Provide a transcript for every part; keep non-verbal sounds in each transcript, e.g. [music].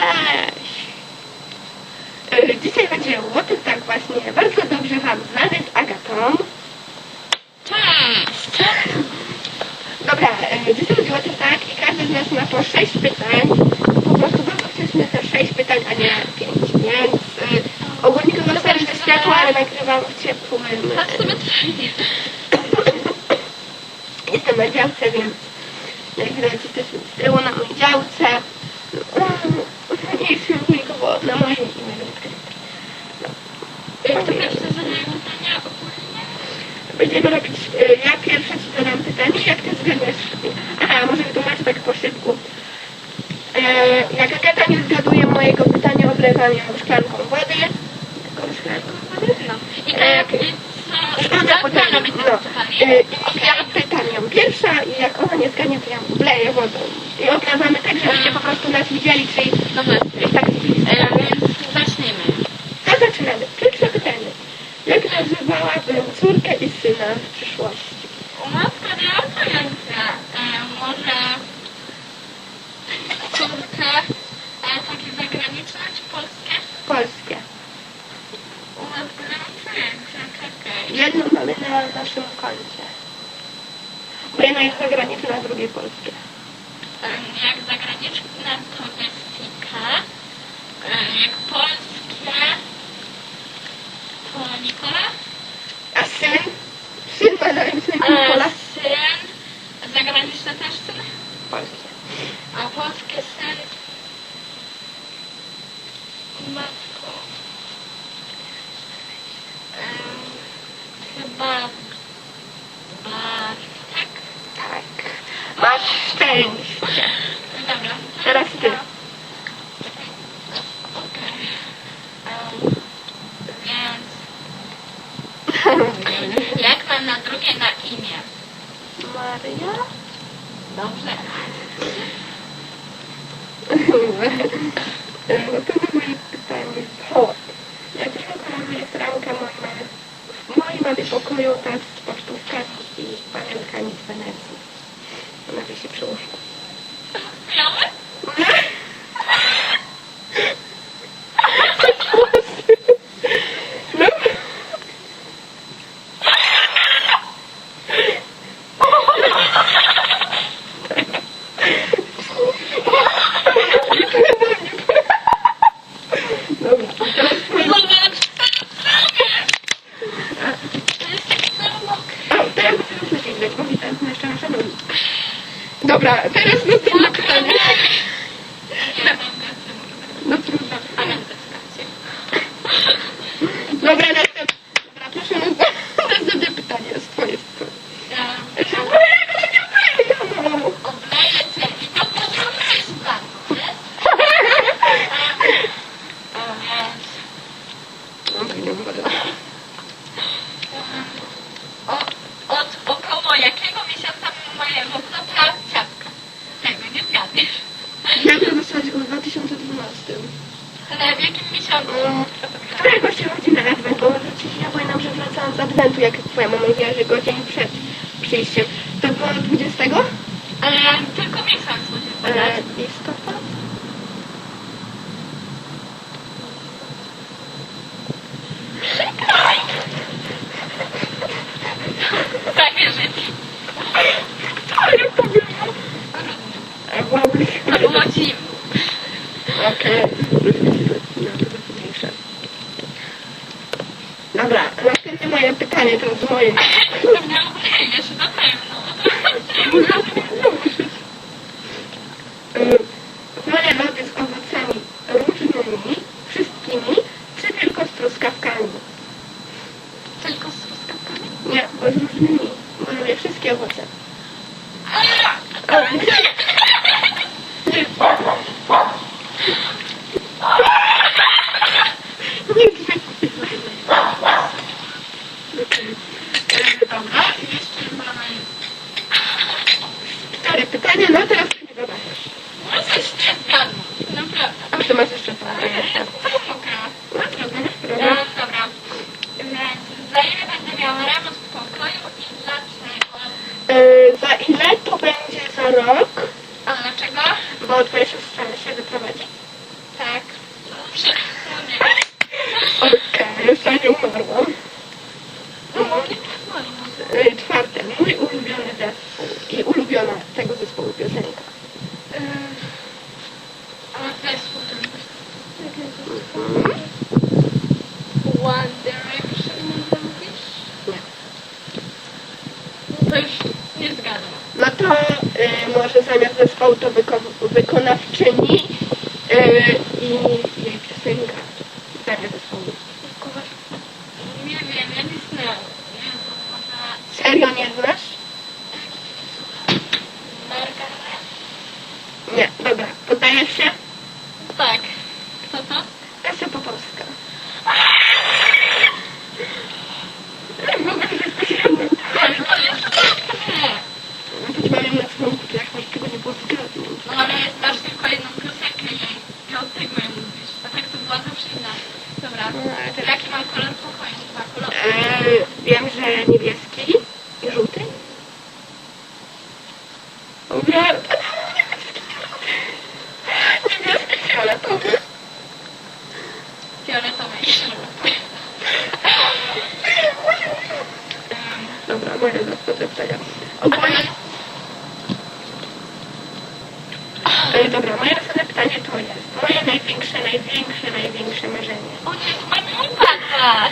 Cześć! E, Dzisiaj będzie Łoty, tak właśnie, bardzo dobrze Wam znany z Agatą. Cześć! Dobra, e, dzisiaj będzie Łoty, tak i każdy z nas ma po 6 pytań. Po prostu bardzo chcieliśmy te 6 pytań, a nie 5, więc e, ogólnie to zostawię ze światła, ale nagrywam w ciepłym. Tak sobie. Jestem na działce, więc jak widać jesteśmy z tyłu na mojej działce. No, nie jest filmiku, bo na mojej nie będę odkryć. Jak to pierwsze zadanie pytania ogólnie? Będziemy robić, e, ja pierwsza ci zadam pytanie, jak ty zgadniesz. Aha, może wytłumaczę tak po szybku. E, jak Agata nie zgaduje mojego pytania, oblewam ją szklanką wody. Taką szklanką wody? No. I tak, i mi No. to E, ja pytam ją pierwsza i jak ona nie zgadnie, to ja ją wleję wodą. I oblewamy tak, żebyście po prostu nas widzieli, czyli Dobra, jest tak e, więc zaczniemy. To zaczynamy. Pierwsze pytanie. Jak nazywałabym córkę i syna w przyszłości? Matka nie mam pojęcia. E, może córkę e, takie zagraniczne czy polskie? Polskie. Matkę nie mam pojęcia. Czekaj. Jedną mamy na naszym koncie. Jedna jest zagraniczna, a drugie polskie. Jak zagraniczne to Jessica. Hey. 2012. Ale w jakim miesiącu? Którego się rodzi na Advent? Bo ja pamiętam, że wracałam z Adventu, jak twoja mama mówiła, że godzin przed przyjściem. To było 20? Ale tylko miesiąc musisz podać. Listopad? Tak wierzyć. Co ja powiem? A była blisko. To było zimno. Okej. Dobra, następne moje pytanie Za ile to będzie za rok? A dlaczego? Bo twoja siostra się wyprowadzi. Tak. Dobrze. Okej, okay, wcale nie umarłam. No, tak, y, czwarte, mój ulubiony zespół i ulubiona tego zespołu piosenka. Zamiast zespołu to wyko- wykonawczyni y, i jej piosenka. Zamiast zespołu. Nie wiem, ja nie znam. Serio nie znasz? Nie, dobra. Poddajesz się? Tak. Kto to? Kasia Popowska. Choć mam ją na członku, to jak masz tego nie było zgadnąć. No ale znasz tylko jedną piosenkę jej i od tego ją mówisz. A tak to była zawsze inna. Teraz- jaki mam kolor pokoju? Dwa kolory. Eee, wiem, że niebieski i żółty. Dobra. Niebieski, fioletowy. Fioletowy i żółty. Em, Dobra, moje pytania. Ogólnie... E, dobra, moje pytanie to jest moje największe, największe, największe marzenie. O nie, chyba nie upada.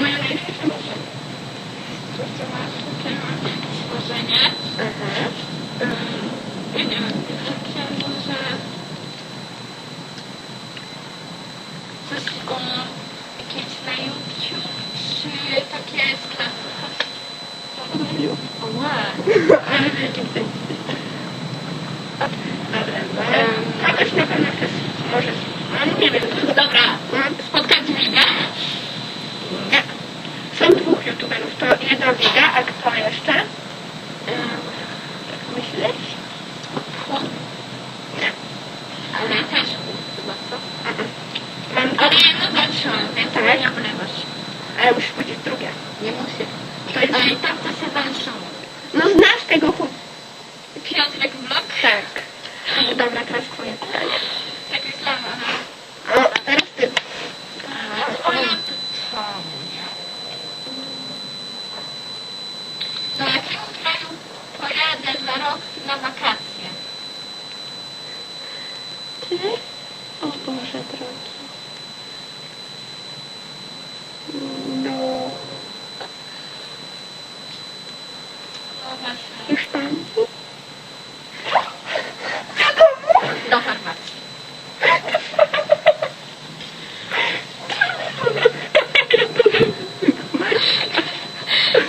Moje największe marzenie. Co masz? Jakie masz marzenie? Aha. Nie wiem, takie może... Coś o jakieś na YouTube, czy takie sklepy. O nie. Ale w jakim sensie? Dobra, no. Jakoś na pewno też możesz. No nie wiem. Dobra, No, spotkać Wiga. Nie. Są dwóch youtuberów. To jedna Wiga, a kto jeszcze? Ym, Tak myśleć? Nie. Ale też chyba co? Ale jedno zobaczyłam, więc Tak? nie polewasz. Ale musisz powiedzieć drugie. Nie muszę. To jest... Ale i tak to się walczą. No znasz tego chłop... Piotrek Vlog? Tak. Dobra, teraz twoje pytanie. Tak jest. No, a teraz ty. Moje pytanie. Do jakiego kraju pojadę za rok na wakacje? Ty? O Boże drogi. No... Właśnie. Hiszpanii? Do Chorwacji.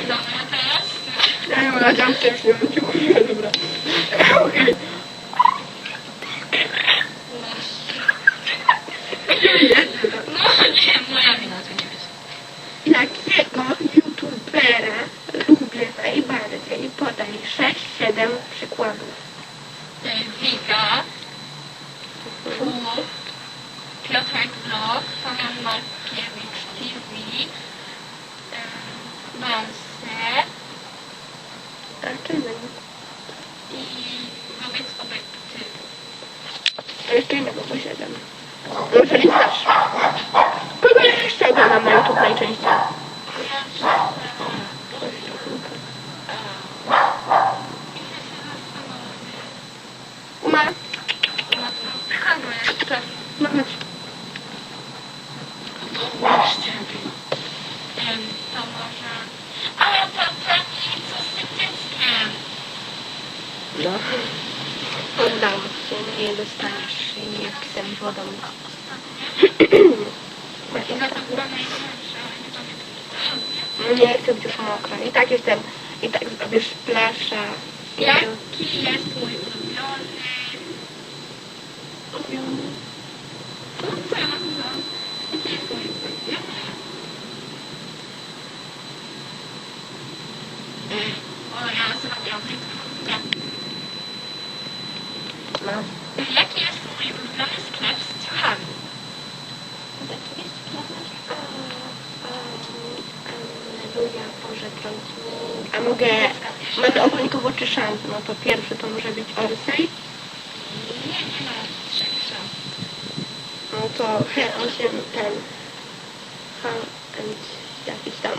Dobra, teraz? Ja mam tam też nie będzie kurwa, dobra. Okej. No nie, moja wina, to nie wiesz. Jakiego youtubera lubię najbardziej? Podaj 6-7 przykładów. Wika, Puk, Piotrek Vlog, Fabian Markiewicz TV, Banse innego? i wobec obiektyw. A jeszcze innego po 7. Jeżeli znasz. Kogo jeszcze oglądam na YouTube najczęściej? Uma. Kogo jeszcze? No chodź. Jeszcze. Em, To może... A, to taki, co z tym dzieckiem. No. Oddam cię, nie dostaniesz nie pisem wodą. [clears throat] Nie chcę być już mokra. I tak jestem, i tak zrobisz plasza. Jaki jest mój ulubiony? Ulubiony. Co to ja nazywam? Jaki jest mój ulubiony? Mm, O, ja zrobiłam nie. No. Jaki jest mój ulubiony sklep z ciuchami? Taki jest planerz. Aleluja, Boże drogi. A mogę, mamy ogólnikowo czy szans? No to pierwszy to może być Orsay. Nie, nie ma trzech szans. No to he, 8 ten. and jakiś tam.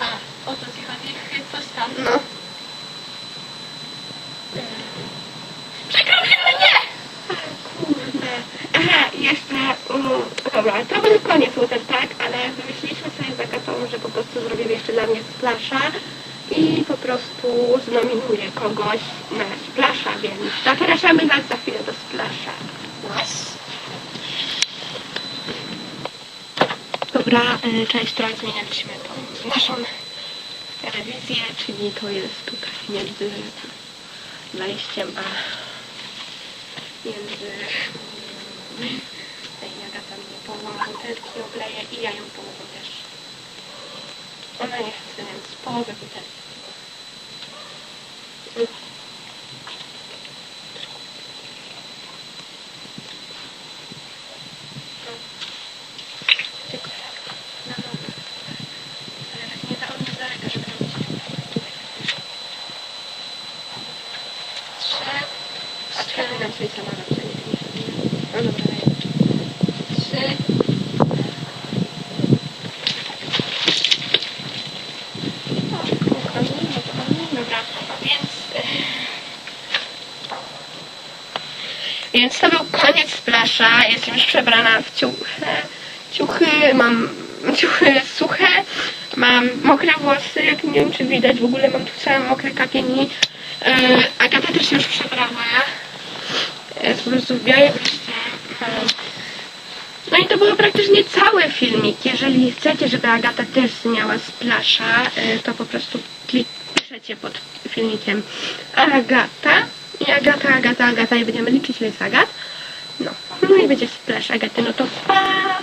A, o to ci chodzi? Coś tam. No. Ale nie! Kurde. Aha, jeszcze, mm, dobra, to był koniec Park, ale wymyśliliśmy sobie z Agatą, że po prostu zrobimy jeszcze dla mnie splasza i po prostu znominuję kogoś na splasza, więc zapraszamy nas za chwilę do splasza. Dobra, y, cześć, teraz zmienialiśmy tą naszą telewizję, czyli to jest tutaj między wejściem a między Agata mnie połową butelki obleje i ja ją połową też. Ona nie chce, więc połowę butelki. Mm. Tylko tak na nogę. Ale tak nie za od daleka, żeby robić tutaj. Trzy, A czekaj, nam sobie sama robić, a nie ty nie sobie. No dobra, daję. trzy, Dobra, więc... e, Więc to był koniec splasza. Jestem już przebrana w ciuchy. Ciuchy, mam ciuchy suche. Mam mokre włosy, jak nie wiem czy widać. W ogóle mam tu całe mokre kapieni. E, Agata też się już przebrała. Jest po prostu w białej bluzce. E, no i to był praktycznie cały filmik. Jeżeli chcecie, żeby Agata też miała splasza, y, to po prostu klik- piszecie pod filmikiem Agata i Agata, Agata, Agata i będziemy liczyć ile jest Agat. No, no i będzie splash Agaty, no to pa!